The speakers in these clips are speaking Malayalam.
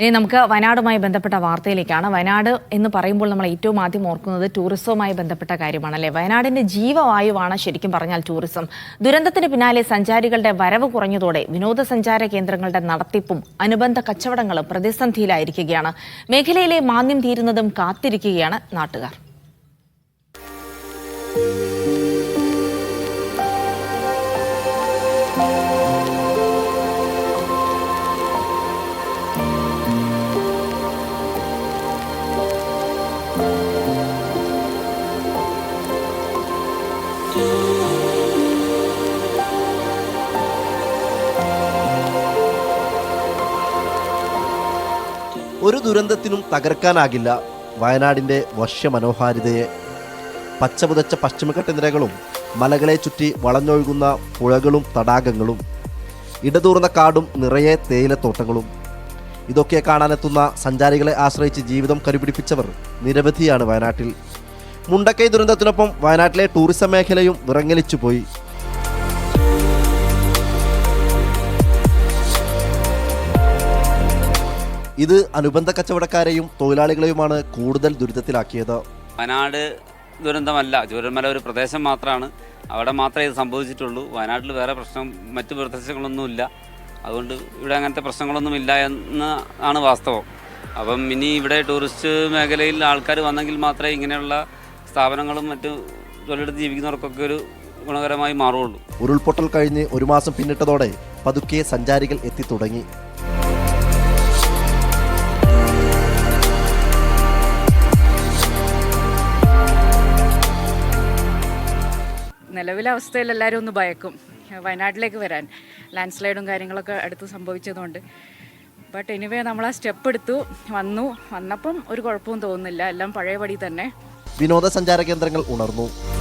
ഇനി നമുക്ക് വയനാടുമായി ബന്ധപ്പെട്ട വാർത്തയിലേക്കാണ്. വയനാട് എന്ന് പറയുമ്പോൾ നമ്മൾ ഏറ്റവും ആദ്യം ഓർക്കുന്നത് ടൂറിസവുമായി ബന്ധപ്പെട്ട കാര്യമാണ് കാര്യമാണല്ലേ? വയനാടിന്റെ ജീവവായുവാണ് ശരിക്കും പറഞ്ഞാൽ ടൂറിസം ദുരന്തത്തിന് പിന്നാലെ സഞ്ചാരികളുടെ വരവ് കുറഞ്ഞതോടെ വിനോദസഞ്ചാര കേന്ദ്രങ്ങളുടെ നടത്തിപ്പും അനുബന്ധ കച്ചവടങ്ങളും പ്രതിസന്ധിയിലായിരിക്കുകയാണ്. മേഖലയിലെ മാന്യം തീരുന്നതും കാത്തിരിക്കുകയാണ് നാട്ടുകാർ. ഒരു ദുരന്തത്തിനും തകർക്കാനാകില്ല. വയനാടിന്റെ വശ്യമനോഹാരിതയെ പച്ചപുതച്ച പശ്ചിമഘട്ട നിരകളും മലകളെ ചുറ്റി വളഞ്ഞൊഴുകുന്ന പുഴകളും തടാകങ്ങളും ഇടതൂർന്ന കാടും നിറയെ തേയിലത്തോട്ടങ്ങളും. ഇതൊക്കെ കാണാനെത്തുന്ന സഞ്ചാരികളെ ആശ്രയിച്ച് ജീവിതം കരുപിടിപ്പിച്ചവർ നിരവധിയാണ് വയനാട്ടിൽ. മുണ്ടക്കൈ ദുരന്തത്തിനൊപ്പം വയനാട്ടിലെ ടൂറിസം മേഖലയും വിറങ്ങലിച്ചുപോയി. ഇത് അനുബന്ധ കച്ചവടക്കാരെയും തൊഴിലാളികളെയുമാണ് കൂടുതൽ ദുരിതത്തിലാക്കിയത്. വയനാട് ദുരന്തമല്ല ചൂരന്മല ഒരു പ്രദേശം മാത്രമാണ് അവിടെ മാത്രമേ ഇത് സംഭവിച്ചിട്ടുള്ളൂ. വയനാട്ടിൽ വേറെ പ്രശ്നം മറ്റു പ്രദേശങ്ങളൊന്നുമില്ല. അതുകൊണ്ട് ഇവിടെ അങ്ങനത്തെ പ്രശ്നങ്ങളൊന്നും ഇല്ല എന്ന് ആണ് വാസ്തവം. അപ്പം ഇനി ഇവിടെ ടൂറിസ്റ്റ് മേഖലയിൽ ആൾക്കാർ വന്നെങ്കിൽ മാത്രമേ ഇങ്ങനെയുള്ള സ്ഥാപനങ്ങളും മറ്റു തൊഴിലെടുത്ത് ജീവിക്കുന്നവർക്കൊക്കെ ഒരു ഗുണകരമായി മാറുള്ളൂ ഉരുൾപൊട്ടൽ കഴിഞ്ഞ് ഒരു മാസം പിന്നിട്ടതോടെ പതുക്കെ സഞ്ചാരികൾ എത്തിത്തുടങ്ങി നിലവിലെ അവസ്ഥയിൽ എല്ലാവരും ഒന്ന് ഭയക്കും. വയനാട്ടിലേക്ക് വരാൻ. ലാൻഡ് സ്ലൈഡും കാര്യങ്ങളൊക്കെ അടുത്ത് സംഭവിച്ചതുകൊണ്ട്. ബട്ട് എനിവേ നമ്മൾ ആ സ്റ്റെപ്പ് എടുത്തു. വന്നു. വന്നപ്പം ഒരു കുഴപ്പവും തോന്നുന്നില്ല. എല്ലാം പഴയപടി തന്നെ. വിനോദസഞ്ചാര കേന്ദ്രങ്ങൾ ഉണർന്നു.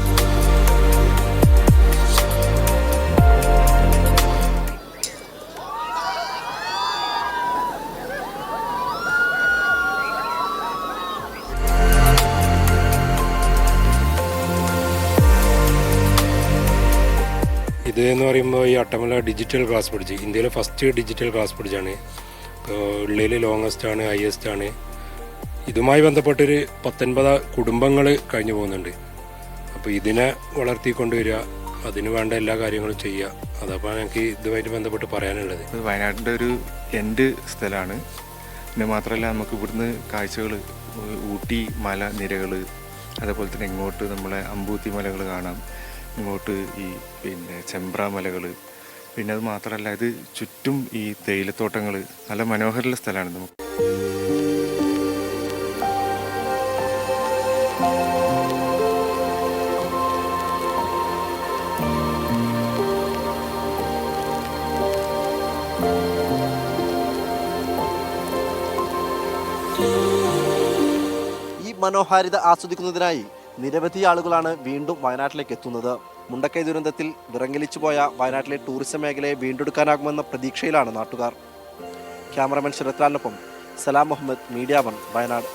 ഇത് എന്ന് പറയുമ്പോൾ ഈ അട്ടമല ഡിജിറ്റൽ ക്ലാസ് ബ്രിഡ്ജ് ഇന്ത്യയിലെ ഫസ്റ്റ് ഡിജിറ്റൽ ക്ലാസ് ബ്രിഡ്ജാണ് ഉള്ളിൽ ലോങ്ങസ്റ്റ് ആണ് ഹയസ്റ്റ് ആണ്. ഇതുമായി ബന്ധപ്പെട്ടൊരു പത്തൊൻപത് കുടുംബങ്ങൾ കഴിഞ്ഞു പോകുന്നുണ്ട്. അപ്പോൾ ഇതിനെ വളർത്തിക്കൊണ്ടുവരിക അതിന് വേണ്ട എല്ലാ കാര്യങ്ങളും ചെയ്യുക. അതപ്പോൾ എനിക്ക് ഇതുമായിട്ട് ബന്ധപ്പെട്ട് പറയാനുള്ളത്. വയനാടിന്റെ ഒരു എൻഡ് സ്ഥലമാണ് പിന്നെ മാത്രമല്ല നമുക്ക് ഇവിടുന്ന് കാഴ്ചകൾ ഊട്ടി മല നിരകൾ അതേപോലെ തന്നെ ഇങ്ങോട്ട് നമ്മളെ അമ്പൂത്തി മലകൾ കാണാം. ഇങ്ങോട്ട് ഈ പിന്നെ ചെമ്പ്ര മലകൾ പിന്നെ അത് മാത്രമല്ല ഇത് ചുറ്റും ഈ തേയിലത്തോട്ടങ്ങൾ നല്ല മനോഹരമുള്ള സ്ഥലമാണ് നമുക്ക് മനോഹാരിത ആസ്വദിക്കുന്നതിനായി നിരവധി ആളുകളാണ് വീണ്ടും വയനാട്ടിലേക്ക് എത്തുന്നത്. മുണ്ടക്കൈ ദുരന്തത്തിൽ വിറങ്ങലിച്ചു പോയ വയനാട്ടിലെ ടൂറിസം മേഖലയെ വീണ്ടെടുക്കാനാകുമെന്ന പ്രതീക്ഷയിലാണ് നാട്ടുകാർ. ക്യാമറമാൻ ശരത്ലാലിനൊപ്പം സലാം മുഹമ്മദ് മീഡിയ വൺ വയനാട്.